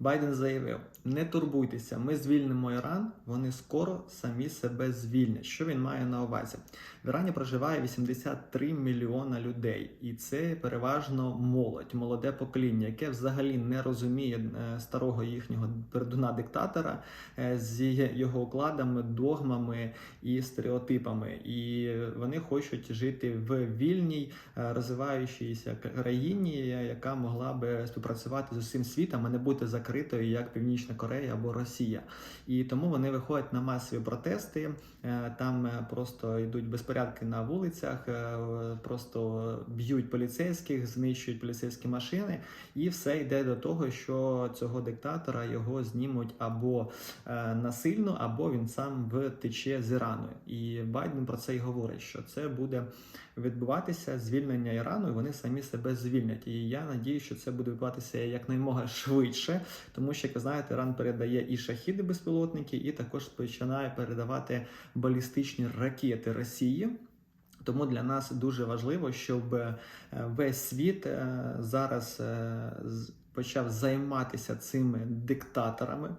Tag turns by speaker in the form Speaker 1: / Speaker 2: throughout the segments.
Speaker 1: Байден заявив: не турбуйтеся, ми звільнимо Іран, вони скоро самі себе звільнять. Що він має на увазі? В Ірані проживає 83 мільйона людей, і це переважно молодь, молоде покоління, яке взагалі не розуміє е, старого їхнього пердуна диктатора е, з його укладами, догмами і стереотипами. І вони хочуть жити в вільній, е, розвиваючійся країні, яка могла би співпрацювати з усім світом, а не бути закритою як Північна Корея або Росія. І тому вони виходять на масові протести. е, Там е, просто йдуть безпорядки на вулицях, е, просто б'ють поліцейських, знищують поліцейські машини, і все йде до того, що цього диктатора його знімуть або насильно, або він сам втече з Ірану. І Байден про це й говорить, що це буде відбуватися звільнення Ірану, і вони самі себе звільнять. І я надію, що це буде відбуватися якнаймога швидше, тому що, як ви знаєте, Іран передає і шахіди безпілотники, і також починає передавати балістичні ракети Росії. Тому для нас дуже важливо, щоб е, весь світ е, зараз е, почав займатися цими диктаторами.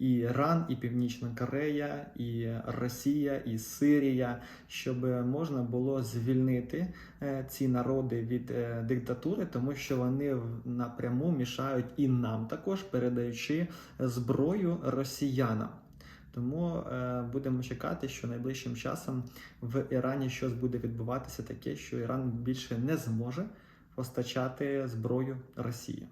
Speaker 1: Іран, і Північна Корея, і Росія, і Сирія, щоб можна було звільнити е, ці народи від е, диктатури, тому що вони напряму мішають і нам також передаючи зброю росіянам. Тому е, будемо чекати, що найближчим часом в Ірані щось буде відбуватися таке, що Іран більше не зможе постачати зброю Росії.